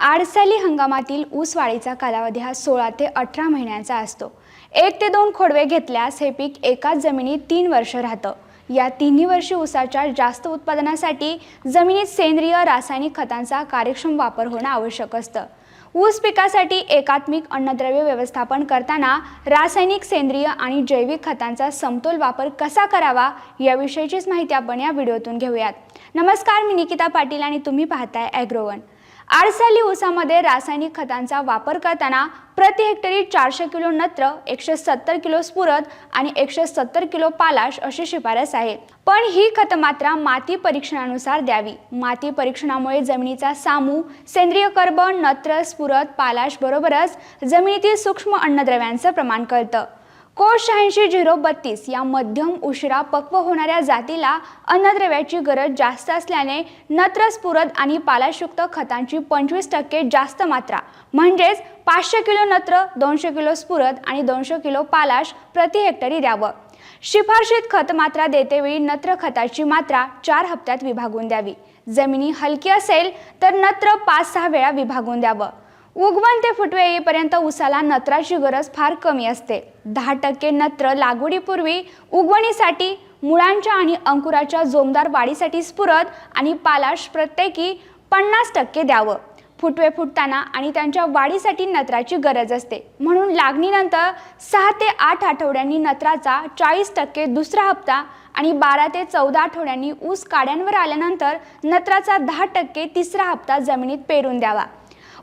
आडसाली हंगामातील ऊसवाळीचा कालावधी हा सोळा ते अठरा महिन्यांचा असतो. एक ते दोन खोडवे घेतल्यास हे पीक एकाच जमिनीत तीन वर्ष राहतं. या तिन्ही वर्षी ऊसाच्या जास्त उत्पादनासाठी जमिनीत सेंद्रिय रासायनिक खतांचा कार्यक्षम वापर होणं आवश्यक असतं. ऊस पिकासाठी एकात्मिक अन्नद्रव्य व्यवस्थापन करताना रासायनिक सेंद्रिय आणि जैविक खतांचा समतोल वापर कसा करावा याविषयीचीच माहिती आपण या व्हिडिओतून घेऊयात. नमस्कार मी निकिता पाटील आणि तुम्ही पाहताय ॲग्रोवन आडसाली ऊसामध्ये रासायनिक खतांचा वापर करताना प्रति हेक्टरी चारशे किलो नत्र एकशे सत्तर किलो स्फुरद आणि एकशे सत्तर किलो पालाश अशी शिफारस आहे. पण ही खतमात्रा माती परीक्षणानुसार द्यावी. माती परीक्षणामुळे जमिनीचा सामू सेंद्रिय कर्बन नत्र स्फुरद पालाश बरोबरच जमिनीतील सूक्ष्म अन्नद्रव्यांचं प्रमाण कळतं. कोष शहाऐंशी झिरो बत्तीस या मध्यम उशिरा पक्व होणाऱ्या जातीला अन्नद्रव्याची गरज जास्त असल्याने नत्र स्फुरद आणि पालाशुक्त खतांची पंचवीस टक्के जास्त मात्रा म्हणजेच पाचशे किलो नत्र दोनशे किलो स्फुरद आणि दोनशे किलो पालाश प्रति हेक्टरी द्यावं. शिफारशीत खत मात्रा देतेवेळी नत्र खताची मात्रा चार हप्त्यात विभागून द्यावी. जमिनी हलकी असेल तर नत्र पाच सहा वेळा विभागून द्यावं. उगवण ते फुटवे येईपर्यंत उसाला नत्राची गरज फार कमी असते. दहा टक्के नत्र लागवडीपूर्वी उगवणीसाठी मुळांच्या आणि अंकुराच्या जोमदार वाढीसाठी स्फुरद आणि पालाश प्रत्येकी पन्नास टक्के द्यावं. फुटवे फुटताना आणि त्यांच्या वाढीसाठी नत्राची गरज असते. म्हणून लागणीनंतर सहा ते आठ आठवड्यांनी नत्राचा चाळीस टक्के दुसरा हप्ता आणि बारा ते चौदा आठवड्यांनी ऊस काड्यांवर आल्यानंतर नत्राचा दहा टक्के तिसरा हप्ता जमिनीत पेरून द्यावा.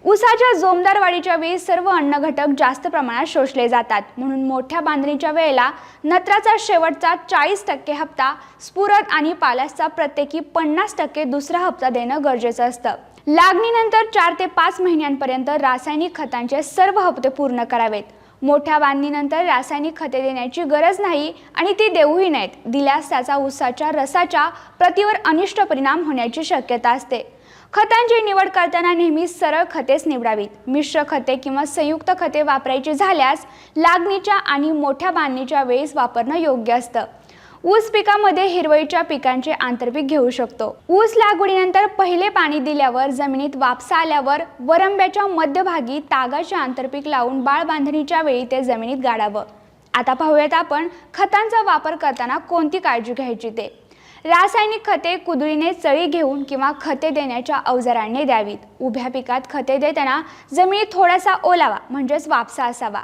ऊसाच्या जोमदार वाढीच्या वेळी सर्व अन्न घटक जास्त प्रमाणात शोषले जातात. म्हणून मोठ्या बांधणीच्या वेळेला नत्राचा शेवटचा चाळीस टक्के हप्ता स्फुरद आणि पालासचा प्रत्येकी पन्नास टक्के दुसरा हप्ता देणं गरजेचं असतं. लागणीनंतर चार ते पाच महिन्यांपर्यंत रासायनिक खतांचे सर्व हप्ते पूर्ण करावेत. मोठ्या बांधणीनंतर रासायनिक खते देण्याची गरज नाही आणि ती देऊही नाहीत. दिल्यास त्याचा ऊसाच्या रसाच्या प्रतीवर अनिष्ट परिणाम होण्याची शक्यता असते. खतांची निवड करताना नेहमी सरळ खतेच निवडावीत. मिश्र खते किंवा संयुक्त खते वापरायची झाल्यास लागणीच्या आणि मोठ्या बांधणीच्या वेळेस वापरणं योग्य असतं. ऊस पिकामध्ये हिरवळीच्या पिकांचे आंतरपीक घेऊ शकतो. ऊस लागवडीनंतर पहिले पाणी दिल्यावर जमिनीत वापसा आल्यावर वरंब्याच्या मध्यभागी तागाचे आंतरपीक लावून बाळ बांधणीच्या वेळी ते जमिनीत गाडावं. आता पाहूयात आपण खतांचा वापर करताना कोणती काळजी घ्यायची ते. रासायनिक खते कुदळीने चळी घेऊन किंवा खते देण्याच्या अवजारांनी द्यावीत. उभ्या पिकात खते देताना जमिनीत थोडासा ओलावा म्हणजेच वापसा असावा.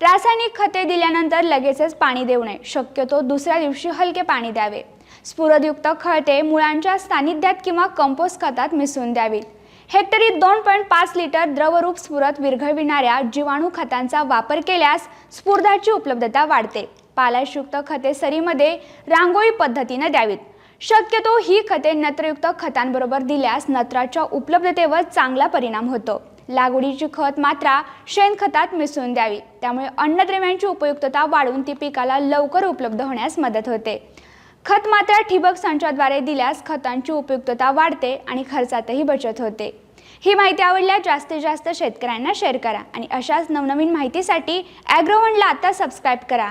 रासायनिक खते दिल्यानंतर लगेचच पाणी देऊ नये. शक्यतो दुसऱ्या दिवशी हलके पाणी द्यावे. स्फुरदयुक्त खळते मुळांच्या सानिध्यात किंवा कंपोस्ट खतात मिसळून द्यावीत हेक्टरी दोन पॉईंट पाच लिटर द्रवरूप स्फुरत विरघळविणाऱ्या जीवाणू खतांचा वापर केल्यास स्फुर्धाची उपलब्धता वाढते. पालाशयुक्त खते सरीमध्ये रांगोळी पद्धतीने द्यावीत. शक्यतो ही खते नत्रयुक्त खतांबरोबर दिल्यास नत्राच्या उपलब्धतेवर चांगला परिणाम होतो. लागवडीची खत मात्रा शेणखतात मिसळून द्यावी. त्यामुळे अन्नद्रव्यांची उपयुक्तता वाढून ती पिकाला लवकर उपलब्ध होण्यास मदत होते. खत मात्रा ठिबक संचाद्वारे दिल्यास खतांची उपयुक्तता वाढते आणि खर्चातही बचत होते. ही माहिती आवडल्यास जास्तीत जास्त शेतकऱ्यांना शेअर करा आणि अशाच नवनवीन माहितीसाठी ॲग्रोवनला आता सबस्क्राईब करा.